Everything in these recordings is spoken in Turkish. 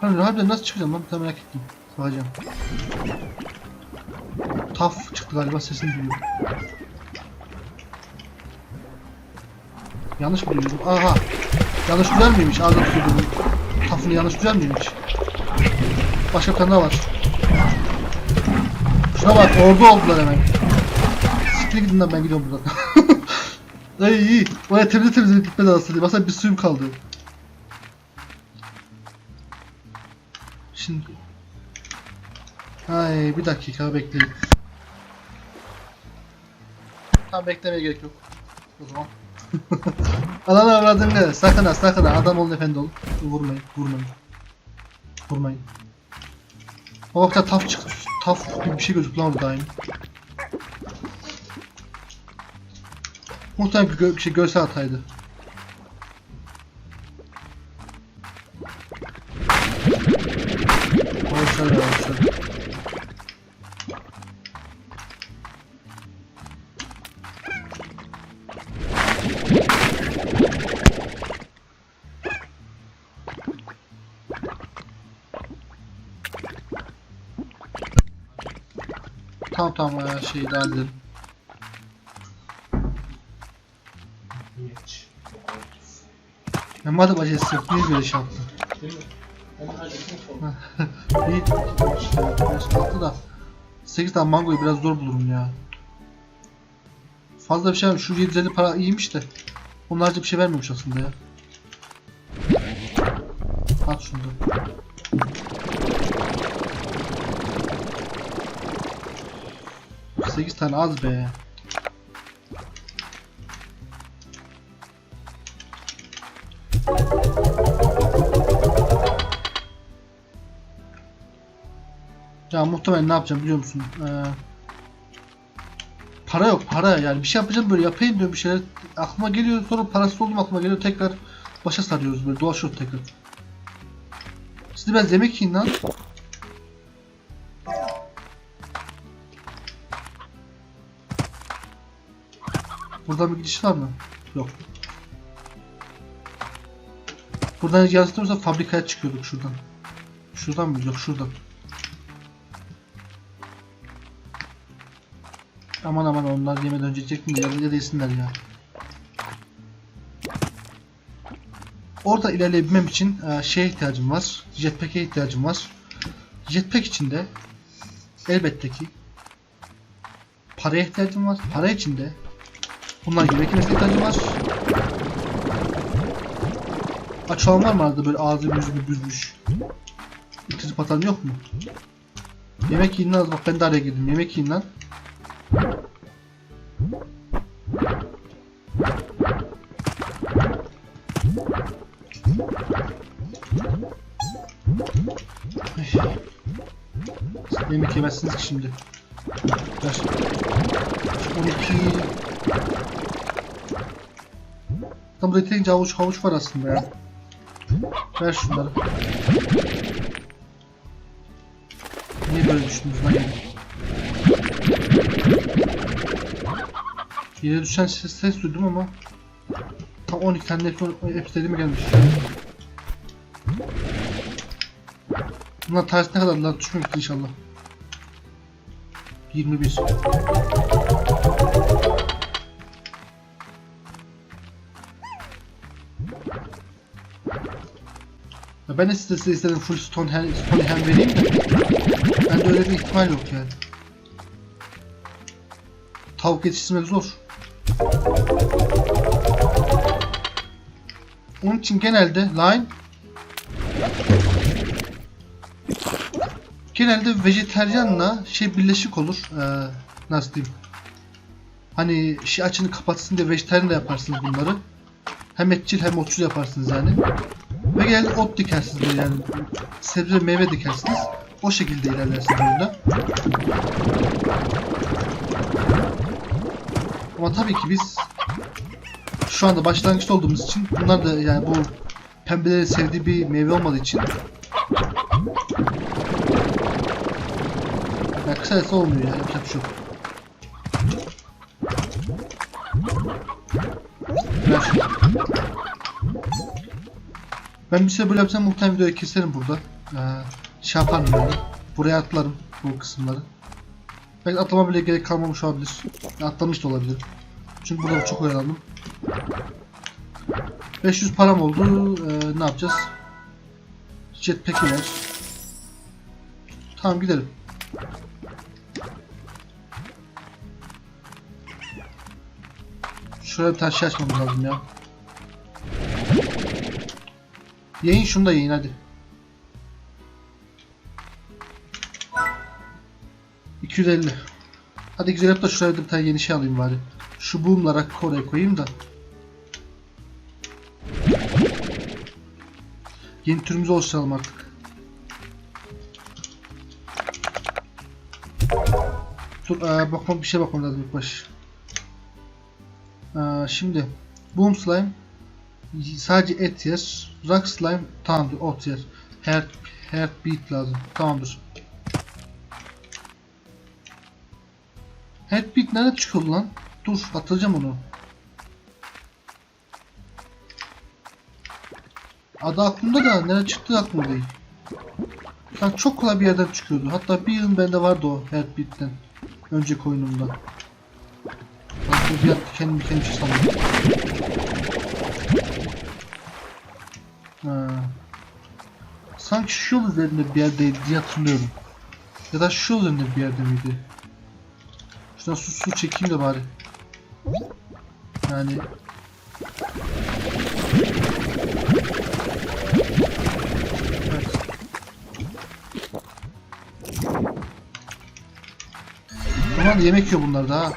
Hani harbiden nasıl çıkacağım lan tane merak ettim. Bakacağım. Taf çıktı galiba sesini duyuyorum. Yanlış mı duyuyorum? Aha. Yanlış duyar mıymış? Ağzı tutuyordum. Tafını yanlış duyar mıymış? Başka bir var. Şuna bak orada oldular hemen. Siktir gidin lan ben gidiyorum buradan. Ay iyi. Baya temiz temiz gitmedi aslında. Mesela bir suyum kaldı. Şimdi... Ay bir dakika bekleyin. Tam beklemeye gerek yok. O zaman. Alan avradını sakın ha sakın ha adam olun efendi olun. Vurmayın vurmayın. Vurmayın. O vakti taf çıktı. Taf bir şey gözüktü lan daim. Muhtemelen bir, bir şey görsel hataydı. Ya boşver. Tamam tamam ya şeyi. Hiç. Ya madem acelesi yok niye böyle şey yaptın? Değil mi? Onun acısını sor. İyi işte 5 6 da 8 tane mangoyu biraz zor bulurum ya. Fazla bir şey vermiyor. Şu 750 para iyiymiş de. Onlarca bir şey vermemiş aslında ya. At şunu da. Sekiz tane az be. Ya muhtemelen ne yapacağım biliyor musun? Ee, para yok para yani bir şey yapacağım böyle yapayım diyorum bir şeyler aklıma geliyor sonra parasız oldum aklıma geliyor tekrar başa sarıyoruz böyle dolaşıyoruz tekrar. Siz de biraz yemek yiyin lan. Buradan bir gidiş var mı? Yok. Buradan yansıtırsa fabrikaya çıkıyorduk şuradan. Şuradan mı? Yok şuradan. Aman aman onlar yemeden önce mi ya yesinler ya. Orada ilerleyebilmem için e, şeye ihtiyacım var. Jetpack'e ihtiyacım var. Jetpack için de elbette ki paraya ihtiyacım var. Para için de bunlar gibi makinesine ihtiyacım var. Aç var mı arada böyle ağzı yüzünü büzmüş? İtici patan yok mu? Yemek yiyin lan. Bak ben de araya girdim. Yemek yiyin lan. Yemek yemezsiniz ki şimdi. Ver. 12 Tam burada yeterince havuç havuç var aslında ya. Ver şunları. Niye böyle düşündünüz lan? Yere düşen ses, ses duydum ama tam 12 tane epidelime gelmiş. Bunlar tanesi ne kadar lan düşmemiştir inşallah. 21. Ya ben de size istedim full stone hem, stone hem vereyim de bende öyle bir ihtimal yok yani. Tavuk yetiştirmek zor. Onun için genelde line genelde vejeteryanla şey birleşik olur. Ee, nasıl diyeyim? Hani şey açını kapatsın diye vejeteryan da yaparsınız bunları. Hem etçil hem otçul yaparsınız yani. Ve genelde ot dikersiniz böyle yani. Sebze meyve dikersiniz. O şekilde ilerlersiniz oyunda. Ama tabii ki biz şu anda başlangıçta olduğumuz için bunlar da yani bu pembelerin sevdiği bir meyve olmadığı için ya kısacası olmuyor ya yapacak bir şey. Ben bir süre böyle yapsam muhtemelen videoyu keserim burada. Ee, şey yaparım yani. Buraya atlarım bu kısımları. Belki atlama bile gerek kalmamış olabilir. Atlamış da olabilir. Çünkü burada çok oyalandım. 500 param oldu. Ee, ne yapacağız? Jetpack'i ver. Tamam gidelim. Şuraya bir tane şey açmamız lazım ya. Yayın şunu da yayın hadi. 250. Hadi güzel yap da şuraya bir tane yeni şey alayım bari. Şu boom'lara oraya koyayım da. Yeni türümüzü oluşturalım artık. Dur ee, bakmam bir şey bakmam lazım ilk baş. Ee, şimdi boom slime sadece et yer. Rock slime tamamdır ot yer. Heart, heartbeat lazım. Tamamdır. Nerede çıkıyor lan? Dur atacağım onu. Adı aklımda da nerede çıktığı aklımda değil. Sanki çok kolay bir yerden çıkıyordu. Hatta bir yıl bende vardı o Heartbeat'ten. Önceki oyunumda. Aslında bir yaptı kendim kendim şey sandım. Ha. Sanki şu yol üzerinde bir yerdeydi diye hatırlıyorum. Ya da şu yol üzerinde bir yerde miydi? Şuradan su su çekeyim de bari. Yani. Ulan yemek yiyor bunlar da ha.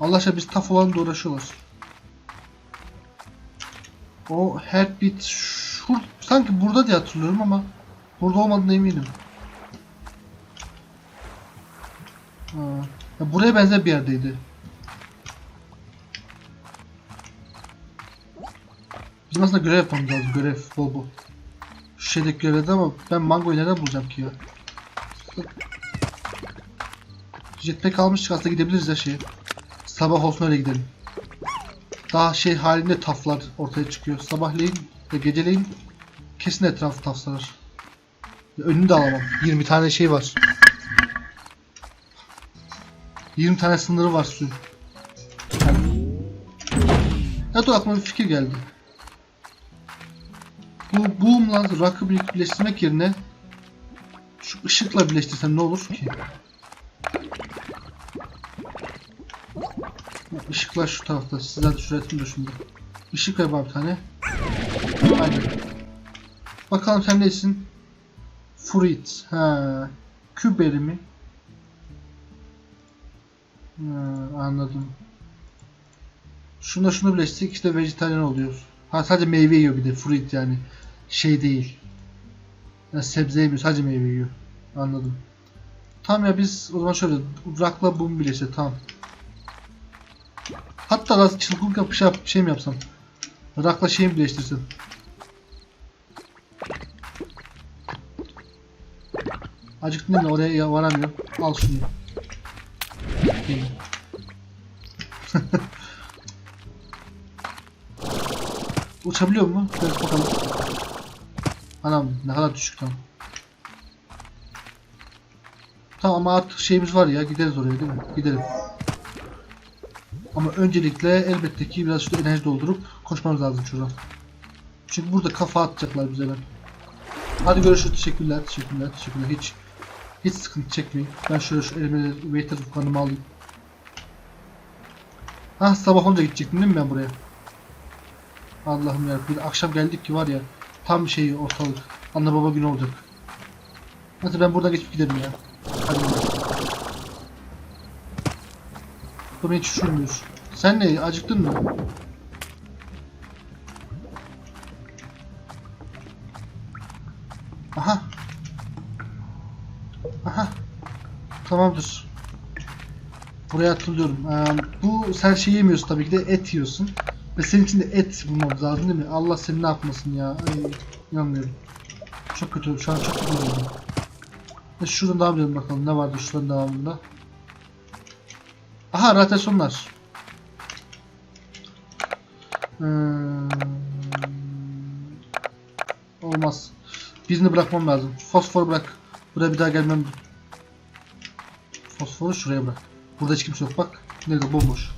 Allah aşkına biz taf olan da uğraşıyorlar. O heartbeat şur sanki burada diye hatırlıyorum ama burada olmadığına eminim. Ha. Ya buraya benzer bir yerdeydi. Bizim aslında görev yapmamız lazım. Görev bol bol. Şu şeydeki görevde ama ben mangoyu nereden bulacağım ki ya? Jetpack almıştık aslında gidebiliriz ya şeye. Sabah olsun öyle gidelim. Daha şey halinde taflar ortaya çıkıyor. Sabahleyin ve geceleyin kesin etrafı tafsalar. Önünü de alamam. 20 tane şey var. 20 tane sınırı var suyun. Dur aklıma bir fikir geldi. Bu boom'la bir- birleştirmek yerine şu ışıkla birleştirsem ne olur ki? Işıklar şu tarafta. Siz zaten şuraya da şunda. Işık ver bir tane. Aynen. Bakalım sen neysin? Fruit. Ha. Küberi mi? Anladım. Şuna şunu birleştirdik işte vejetaryen oluyor. Ha sadece meyve yiyor bir de fruit yani. Şey değil. Yani sebze yemiyor sadece meyve yiyor. Anladım. Tamam ya biz o zaman şöyle rakla bum birleştir tamam. Hatta biraz çılgınlık yap, şey, şey mi yapsam? Rakla şeyi mi birleştirsin? Acıktın değil mi? Oraya ya- varamıyorum. Al şunu. Uçabiliyor mu? Biraz bakalım. Anam ne kadar düşük tam. Tamam ama artık şeyimiz var ya gideriz oraya değil mi? Gidelim. Ama öncelikle elbette ki biraz şu enerji doldurup koşmamız lazım şuradan. Çünkü burada kafa atacaklar bize ben. Hadi görüşürüz. Teşekkürler. Teşekkürler. Teşekkürler. Hiç hiç sıkıntı çekmeyin. Ben şöyle şu elime waiter kanımı alayım. Ha sabah olunca gidecektim değil mi ben buraya? Allah'ım ya. Bir akşam geldik ki var ya. Tam şey ortalık. Anne baba günü olacak. Hadi ben buradan geçip giderim ya. Hadi. Bu beni hiç düşünmüyor. Sen ne? Acıktın mı? Aha. Aha. Tamamdır. Buraya atılıyorum. Ee, bu sen şey yemiyorsun tabii ki de et yiyorsun. Ve senin için de et bulmamız lazım değil mi? Allah seni ne yapmasın ya. Ay, inanmıyorum. Çok kötü. Şu an çok kötü oldum. Ve şuradan devam edelim bakalım. Ne vardı şuradan devamında. Aha rotasyonlar. Hmm. Olmaz. Birini bırakmam lazım. Fosfor bırak. Buraya bir daha gelmem. Fosforu şuraya bırak. Burada hiç kimse yok bak. Nerede bomboş.